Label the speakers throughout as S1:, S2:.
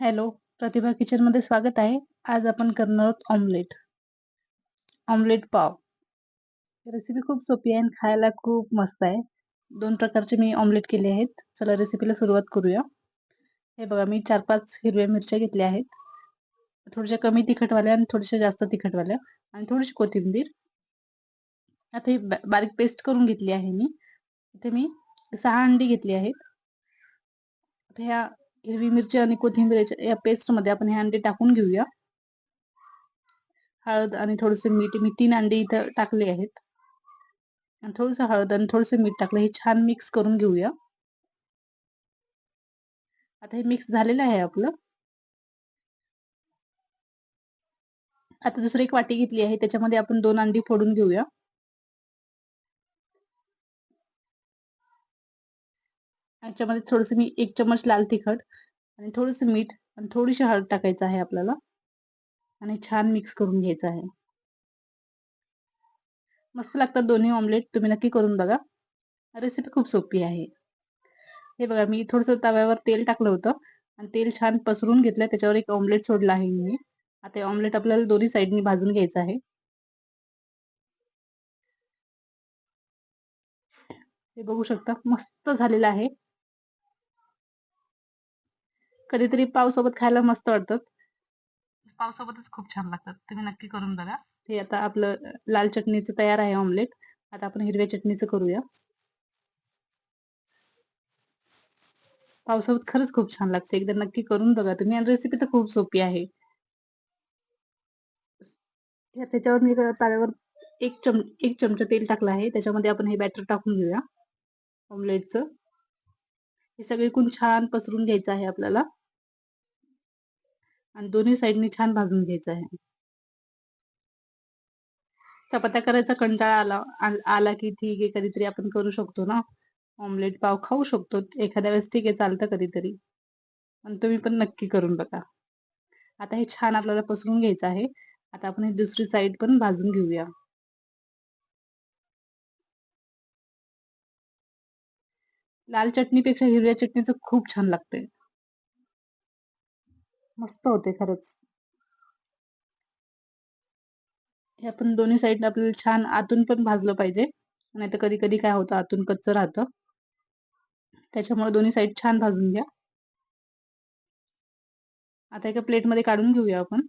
S1: Hello, प्रतिभा किचनमध्ये स्वागत आहे. आज आपण करणार आहोत ऑमलेट. ऑमलेट पाव. रेसिपी खूप सोपी आहे आणि खायला खूप मस्त आहे. दोन प्रकारचे मी ऑमलेट केले आहेत. चला रेसिपीला सुरुवात करूया. हे बघा मी 4-5 हिरव्या मिरच्या घेतल्या आहेत. थोड्याशा कमी तिखटवाल्या आणि थोड्याशा जास्त तिखटवाल्या आणि थोडीशी कोथिंबीर. आता ही बारीक पेस्ट करून घेतली आहे मी. इथे मी सहा अंडी घेतली आहेत. ह्या हिरवी मिरची आणि कोथिंबीर या पेस्टमध्ये आपण हे अंडे टाकून घेऊया. हळद आणि थोडंसं मीठ मी तीन अंडे इथं टाकले आहेत. आणि थोडंसं हळद आणि थोडंसं मीठ टाकलं. हे छान मिक्स करून घेऊया. आता हे मिक्स झालेलं आहे आपलं. आता दुसरी एक वाटी घेतली आहे. त्याच्यामध्ये आपण दोन अंडी फोडून घेऊया. याच्यामध्ये थोडंसं मी एक चमच लाल तिखट आणि थोडंसं मीठ आणि थोडीशी हळद टाकायचं आहे आपल्याला आणि छान मिक्स करून घ्यायचं आहे. मस्त लागतात दोन्ही ऑमलेट. तुम्ही नक्की करून बघा. रेसिपी खूप सोपी आहे. हे बघा मी थोडंसं तव्यावर तेल टाकलं होतं आणि तेल छान पसरून घेतलं. त्याच्यावर एक ऑमलेट सोडला आहे मी. आता ऑमलेट आपल्याला दोन्ही साईडनी भाजून घ्यायचं आहे. हे बघू शकता मस्त झालेलं आहे. कधीतरी पावसोबत खायला मस्त वाटतात. पावसोबतच खूप छान लागतात. तुम्ही नक्की करून बघा. हे आता आपलं लाल चटणीचं तयार आहे ऑमलेट. आता आपण हिरव्या चटणीचं करूया. पावसासोबत खरंच खूप छान लागते. एकदा नक्की करून बघा तुम्ही आणि रेसिपी तर खूप सोपी आहे. त्याच्यावर मी तव्यावर 1 चम 1 चमचा तेल टाकलं आहे. त्याच्यामध्ये आपण हे बॅटर टाकून घेऊया ऑमलेटचं. हे सगळीकडून छान पसरून घ्यायचं आहे आपल्याला. आणि दोन्ही साईडनी छान भाजून घ्यायचं आहे. चपात्या करायचा कंटाळा आला आला की ठीक आहे कधीतरी आपण करू शकतो ना. ऑमलेट पाव खाऊ शकतो. एखाद्या वेळेस ठीक आहे चालतं कधीतरी. पण तुम्ही पण नक्की करून बघा. आता हे छान आपल्याला पसरून घ्यायचं आहे. आता आपण हे दुसरी साईड पण भाजून घेऊया. लाल चटणीपेक्षा हिरव्या चटणीचं खूप छान लागते. मस्त होते खरंच. हे आपण दोन्ही साइडने आपल्याला छान आतून पण भाजलं पाहिजे. नाहीतर कधी-कधी काय होतं आतून कच्चं राहतं. त्याच्यामुळे दोन्ही साईड छान भाजून घ्या. आता एका प्लेटमध्ये काढून घेऊया आपण.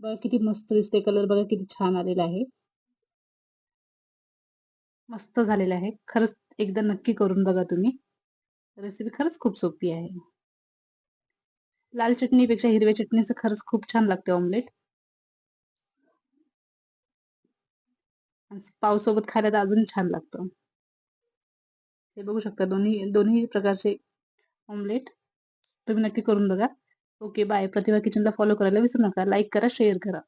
S1: बघा किती मस्त दिसते. कलर बघा किती छान आलेला आहे. मस्त झालेलं आहे. खरंच एकदा नक्की करून बघा तुम्ही. रेसिपी खरंच खूप सोपी आहे. लाल चटणीपेक्षा हिरव्या चटणीचं खरंच खूप छान लागते ऑमलेट. पावसोबत खायला तर अजून छान लागतं. हे बघू शकता दोन्ही दोन्ही प्रकारचे ऑमलेट. तुम्ही नक्की करून बघा. Okay bye. प्रतिभा किचनला फॉलो करायला विसरू नका. लाईक करा, शेअर करा.